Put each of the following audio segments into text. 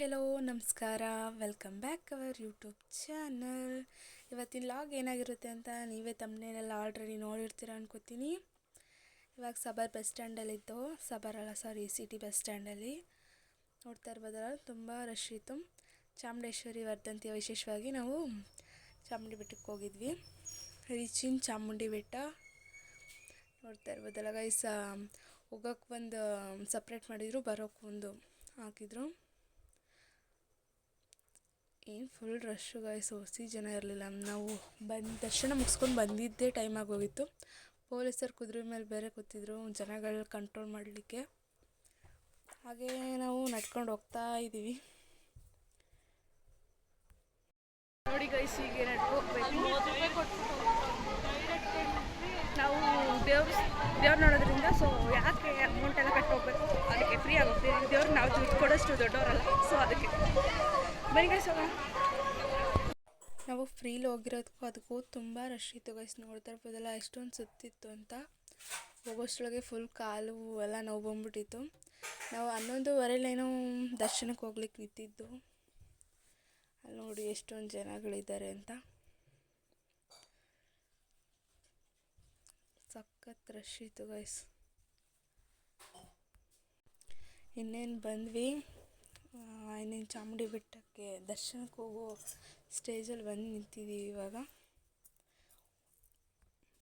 Hello ನಮಸ್ಕಾರ. Welcome back our YouTube channel ಇವತ್ತಿನ vlog ಏನಾಗಿರುತ್ತೆ ಅಂತ ನೀವೇ ತಮ್ಮನೇಲೆಲ್ಲ ಆಲ್ರೆಡಿ ನೋಡಿರ್ತೀರ ಅನ್ಕೋತೀನಿ. ಇವಾಗ ಸಬರ್ ಬಸ್ ಸ್ಟ್ಯಾಂಡಲ್ಲಿದ್ದು ಸಬರ್ ಅಲ್ಲ ಸಾರಿ ಸಿಟಿ ಬಸ್ ಸ್ಟ್ಯಾಂಡಲ್ಲಿ ನೋಡ್ತಾ ಇರ್ಬೋದಲ್ಲ, ತುಂಬ ರಶ್ ಇತ್ತು. ಚಾಮುಂಡೇಶ್ವರಿ ವರ್ಧಂತಿಯ ವಿಶೇಷವಾಗಿ ನಾವು ಚಾಮುಂಡಿ ಬೆಟ್ಟಕ್ಕೆ ಹೋಗಿದ್ವಿ. ರೀಚಿನ್ ಚಾಮುಂಡಿ ಬೆಟ್ಟ. ನೋಡ್ತಾ ಇರ್ಬೋದಲ್ಲ ಗೈಸ್ ಹೋಗೋಕೆ ಒಂದು ಸಪ್ರೇಟ್ ಮಾಡಿದರು ಬರೋಕ್ಕೆ ಒಂದು ಹಾಕಿದರು. ಏನು ಫುಲ್ ರಶ್ಶು ಗಾಯ್ಸ್ ಓಸಿ ಜನ ಇರಲಿಲ್ಲ. ನಾವು ಬಂದು, ದರ್ಶನ ಮುಗಿಸ್ಕೊಂಡು ಬಂದಿದ್ದೇ ಟೈಮ್ ಆಗೋಗಿತ್ತು. ಪೊಲೀಸರು ಕುದುರೆ ಮೇಲೆ ಬೇರೆ ಕೂತಿದ್ರು, ಜನಗಳು ಕಂಟ್ರೋಲ್ ಮಾಡಲಿಕ್ಕೆ. ಹಾಗೇ ನಾವು ನಡ್ಕೊಂಡು ಹೋಗ್ತಾ ಇದ್ದೀವಿ. ನೋಡಿ ಗೈಸ್ ಈಗ ನಾವು ದೇವ್ರ, ದೇವ್ರು ನೋಡೋದ್ರಿಂದ ಸೊ ಯಾಕೆ ಅಮೌಂಟ್ ಎಲ್ಲ ಕಟ್ಟೋಗ್ಬೇಕು ಅದಕ್ಕೆ ಫ್ರೀ ಆಗುತ್ತೆ. ದೇವ್ರಿಗೆ ನಾವು ದುಡ್ಡು ಕೊಡೋಷ್ಟು ದೊಡ್ಡವರಲ್ಲ ಸೊ ಅದಕ್ಕೆ. ಬನ್ನಿ ಗೈಸ್ ನಾವು ಫ್ರೀಲಿ ಹೋಗಿರೋದಕ್ಕೂ ಅದಕ್ಕೂ ತುಂಬ ರಶ್ ಇತ್ತು ಗೈಸ್ ನೋಡ್ತಾ ಇರ್ಬೋದಲ್ಲ ಎಷ್ಟೊಂದು ಸುತ್ತಿತ್ತು ಅಂತ. ಹೋಗೋಷ್ಟೊಳಗೆ ಫುಲ್ ಕಾಲು ಎಲ್ಲ ನೋವು ಬಂದ್ಬಿಟ್ಟಿತ್ತು. ನಾವು ಹನ್ನೊಂದುವರೆಲೇನೋ ದರ್ಶನಕ್ಕೆ ಹೋಗ್ಲಿಕ್ಕೆ ನಿಂತಿದ್ದು. ಅಲ್ಲಿ ನೋಡಿ ಎಷ್ಟೊಂದು ಜನಗಳಿದ್ದಾರೆ ಅಂತ. ಸಖತ್ ರಶ್ ಇತ್ತು ಗೈಸ್ ಇನ್ನೇನು ಬಂದ್ವಿ? ಇನ್ನೇನು ಚಾಮುಂಡಿ ಬೆಟ್ಟಕ್ಕೆ ದರ್ಶನಕ್ಕೆ ಹೋಗೋ ಸ್ಟೇಜಲ್ಲಿ ಬಂದು ನಿಂತಿದ್ದೀವಿ ಇವಾಗ.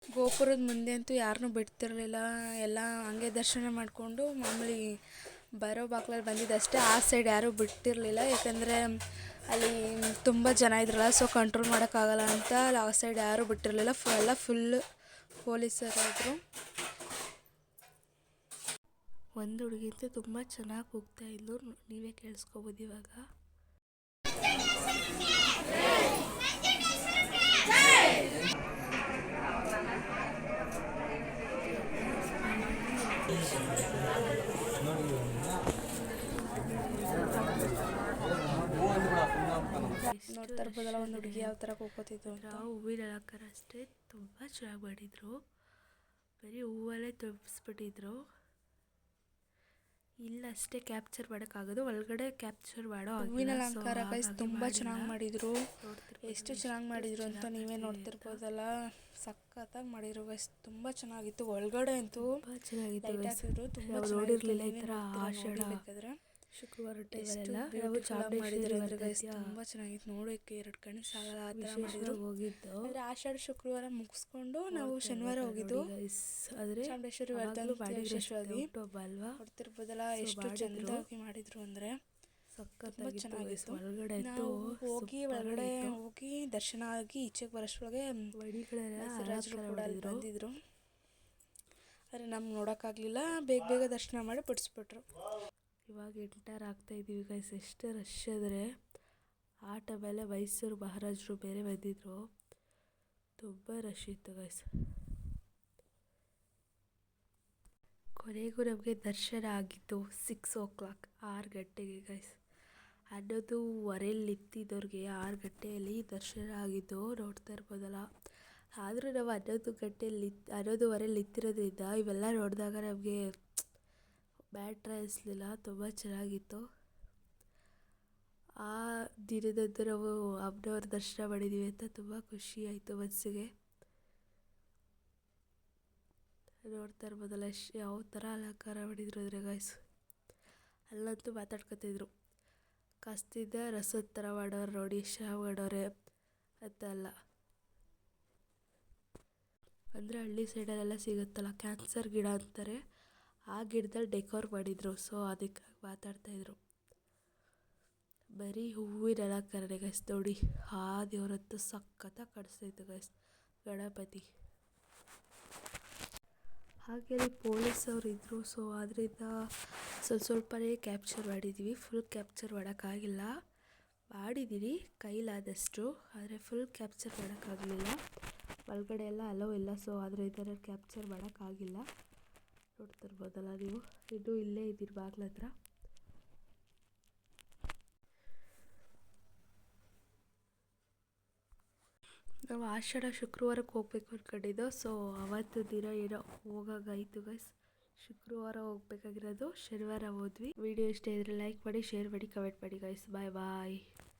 ಗೋಪುರದ ಮುಂದೆ ಅಂತೂ ಯಾರನ್ನೂ ಬಿಡ್ತಿರಲಿಲ್ಲ. ಎಲ್ಲ ಹಂಗೆ ದರ್ಶನ ಮಾಡಿಕೊಂಡು ಮಾಮೂಲಿ ಬರೋ ಬಾಗ್ಲಲ್ಲಿ ಬಂದಿದ್ದಷ್ಟೇ ಆ ಸೈಡ್ ಯಾರೂ ಬಿಟ್ಟಿರಲಿಲ್ಲ. ಯಾಕಂದರೆ ಅಲ್ಲಿ ತುಂಬ ಜನ ಇದ್ರಲ್ಲ, ಸೊ ಕಂಟ್ರೋಲ್ ಮಾಡೋಕ್ಕಾಗಲ್ಲ ಅಂತ ಆ ಸೈಡ್ ಯಾರೂ ಬಿಟ್ಟಿರಲಿಲ್ಲ. ಫು, ಎಲ್ಲ ಫುಲ್ ಪೊಲೀಸರಾದರು ಒಂದು ಹುಡುಗಿ ಅಂತೂ ತುಂಬ ಚೆನ್ನಾಗಿ ಹೋಗ್ತಾ ಇದ್ಲು. ನೀವೇ ಕೇಳಿಸ್ಕೋಬೋದು ಇವಾಗ. ನೋಡ್ತಾ ಇರ್ಬೋದಲ್ಲ ಒಂದು ಹುಡುಗಿ ಯಾವ ಥರ ಆ ಹೂವಿನ ಅಲಂಕಾರ ಅಷ್ಟೇ ತುಂಬ ಚೆನ್ನಾಗಿ ಮಾಡಿದರು. ಬರೀ ಹೂವಲ್ಲೇ ತುಂಬಿಸ್ಬಿಟ್ಟಿದ್ರು ಇಲ್ಲ ಅಷ್ಟೇ ಕ್ಯಾಪ್ಚರ್ ಮಾಡೋಕ್ಕಾಗೋದು ಒಳಗಡೆ ಕ್ಯಾಪ್ಚರ್ ಮಾಡೋ ಹೂವಿನ ಅಲಂಕಾರ ಗೈಸ್ ತುಂಬ ಚೆನ್ನಾಗಿ ಮಾಡಿದ್ರು. ಎಷ್ಟು ಚೆನ್ನಾಗಿ ಮಾಡಿದ್ರು ಅಂತ ನೀವೇ ನೋಡ್ತಿರ್ಬೋದಲ್ಲ. ಸಖತ್ತಾಗಿ ಮಾಡಿದ್ರು ಗೈಸ್ ತುಂಬ ಚೆನ್ನಾಗಿತ್ತು. ಒಳಗಡೆ ಅಂತೂ ತುಂಬ ಚೆನ್ನಾಗಿತ್ತು ತುಂಬ ಚೆನ್ನಾಗಿತ್ತು. ಈ ಥರ ನೋಡ್ಬೇಕಾದ್ರೆ. ಶುಕ್ರವಾರ ಟೈಮಲ್ಲೆಲ್ಲ ನಾವು ಅಂದ್ರೆ ಚಾಮುಂಡೇಶ್ವರಿ ತುಂಬ ಚೆನ್ನಾಗಿತ್ತು. ನೋಡೋಕ್ಕೆ ಎರಡು ಕಣ್ಣು ಸಾಗಲ್ಲ ಆ ಥರ ಮಾಡಿದ್ರು. ಹೋಗಿದ್ದು. ಆದರೆ ಆಷಾಢ ಶುಕ್ರವಾರ ಮುಗಿಸ್ಕೊಂಡು ನಾವು ಶನಿವಾರ ಹೋಗಿದ್ದು. ಆದರೆ ಚಾಮುಂಡೇಶ್ವರಿ ವರ್ತನೆ ವಿಶೇಷವಾಗಿ. ಅಲ್ವಾ? ನೋಡ್ತಿರ್ಬೋದಲ್ಲ So ಎಷ್ಟು. ಚಂದವಾಗಿ ಮಾಡಿದ್ರು ಅಂದ್ರೆ ಸಖತ್ತಾಗಿತ್ತು ಚೆನ್ನಾಗಿತ್ತು. ಒಳಗಡೆ ಹೋಗಿ ಒಳಗಡೆ ಹೋಗಿ ದರ್ಶನ ಆಗಿ ಈಚೆಗೆ ಬರೋಷ್ಟೊಳಗೆ ವಡಿಗಳೆಲ್ಲ ರಾಜರು ಅಲಂಕಾರ ಕೂಡ ಅಲ್ಲಿ ಬಂದಿದ್ರು. ಆದರೆ ನಮ್ಗೆ ನೋಡೋಕ್ಕಾಗಲಿಲ್ಲ ಬೇಗ ಬೇಗ ದರ್ಶನ ಮಾಡಿ ಬಿಡಿಸ್ಬಿಟ್ರು. ಇವಾಗ ಎಂಟರ್ ಆಗ್ತಾ ಇದ್ದೀವಿ ಗೈಸ್ ಎಷ್ಟು ರಶ್ ಆದರೆ ಆಟ ಮೇಲೆ ಮೈಸೂರು ಮಹಾರಾಜರು ಬೇರೆ ಬಂದಿದ್ರು. ತುಂಬ ರಶ್ ಇತ್ತು ಗೈಸ್ ಕೊನೆಗೂ ನಮಗೆ ದರ್ಶನ ಆಗಿತ್ತು ಸಿಕ್ಸ್ ಓ ಕ್ಲಾಕ್ ಆರು ಗಂಟೆಗೆ ಗೈಸ್ ಹನ್ನೊಂದುವರೆಯಲ್ಲಿ ನಿಂತಿದ್ದವ್ರಿಗೆ ಆರು ಗಂಟೆಯಲ್ಲಿ ದರ್ಶನ ಆಗಿದ್ದು ನೋಡ್ತಾ ಇರ್ಬೋದಲ್ಲ. ಆದರೂ ನಾವು ಹನ್ನೊಂದು ಗಂಟೆಯಲ್ಲಿ ಹನ್ನೊಂದುವರೆಯಲ್ಲಿ ನಿಂತಿರೋದ್ರಿಂದ ಇವೆಲ್ಲ ನೋಡಿದಾಗ ನಮಗೆ ಬ್ಯಾಟ್ರ ಅನಿಸ್ಲಿಲ್ಲ ತುಂಬ ಚೆನ್ನಾಗಿತ್ತು. ಆ ದಿನದಂದು ನಾವು ಅಮ್ಮನವ್ರ ದರ್ಶನ ಮಾಡಿದ್ದೀವಿ ಅಂತ ತುಂಬ ಖುಷಿ ಆಯಿತು ಮನಸ್ಸಿಗೆ. ನೋಡ್ತಾ ಇರ್ಬೋದಲ್ಲ ಯಾವ ಥರ ಅಲಂಕಾರ ಮಾಡಿದ್ರು ಅಂದರೆ ಗಾಯ್ಸ್ ಅಲ್ಲಂತೂ ಮಾತಾಡ್ಕೊತಿದ್ರು. ಕಸ್ತಿದ್ದ ರಸದ ಥರ ಮಾಡೋರು ನೋಡಿ ಚೆನ್ನಾಗಿ ಮಾಡೋರೆ ಅಂತ ಅಲ್ಲ. ಅಂದರೆ ಹಳ್ಳಿ ಸೈಡಲ್ಲೆಲ್ಲ ಸಿಗುತ್ತಲ್ಲ ಕ್ಯಾನ್ಸರ್ ಗಿಡ ಅಂತಾರೆ. ಆ ಗಿಡದಲ್ಲಿ ಡೆಕೋರ್ ಮಾಡಿದರು. ಸೊ ಅದಕ್ಕಾಗಿ ಮಾತಾಡ್ತಾಯಿದ್ರು ಬರೀ ಹೂವಿನ ಅಲಂಕರಣೆ ಗೈಸ್ ನೋಡಿ. ಆ ದೇವ್ರಂತೂ ಸಖತ್ತಾಗಿ ಕಾಣಿಸ್ತಾಯಿತ್ತು ಗೈಸ್ ಗಣಪತಿ. ಹಾಗೆ ಪೊಲೀಸವ್ರು ಇದ್ದರು ಸೊ ಅದರಿಂದ ಸ್ವಲ್ಪ ಸ್ವಲ್ಪನೇ ಕ್ಯಾಪ್ಚರ್ ಮಾಡಿದ್ದೀವಿ ಫುಲ್ ಕ್ಯಾಪ್ಚರ್ ಮಾಡೋಕ್ಕಾಗಿಲ್ಲ. ಮಾಡಿದ್ದೀನಿ ಕೈಲಾದಷ್ಟು. ಆದರೆ ಫುಲ್ ಕ್ಯಾಪ್ಚರ್ ಮಾಡೋಕ್ಕಾಗಲಿಲ್ಲ. ಒಳಗಡೆ ಎಲ್ಲ ಅಲೋ ಇಲ್ಲ. ಸೊ ಅದರಿಂದ ಕ್ಯಾಪ್ಚರ್ ಮಾಡೋಕ್ಕಾಗಿಲ್ಲ. ನೋಡ್ತಿರ್ಬೋದಲ್ಲ ನೀವು. ಇದು ಇಲ್ಲೇ ಇದ್ದೀರಿ ಬಾಗ್ಲ ಹತ್ರ. ನಾವು ಆಷಾಢ ಶುಕ್ರವಾರಕ್ಕೆ ಹೋಗ್ಬೇಕು ಅಂದ್ಕೊಂಡಿದ್ದು ಸೊ ಅವತ್ತು ದಿನ ಏನೋ ಹೋಗಾಗಾಯಿತು ಗೈಸ್ ಶುಕ್ರವಾರ ಹೋಗ್ಬೇಕಾಗಿರೋದು. ಶನಿವಾರ ಹೋದ್ವಿ. ವಿಡಿಯೋ ಇಷ್ಟ ಇದ್ರೆ ಲೈಕ್ ಮಾಡಿ ಶೇರ್ ಮಾಡಿ ಕಮೆಂಟ್ ಮಾಡಿ ಗೈಸ್ ಬಾಯ್ ಬಾಯ್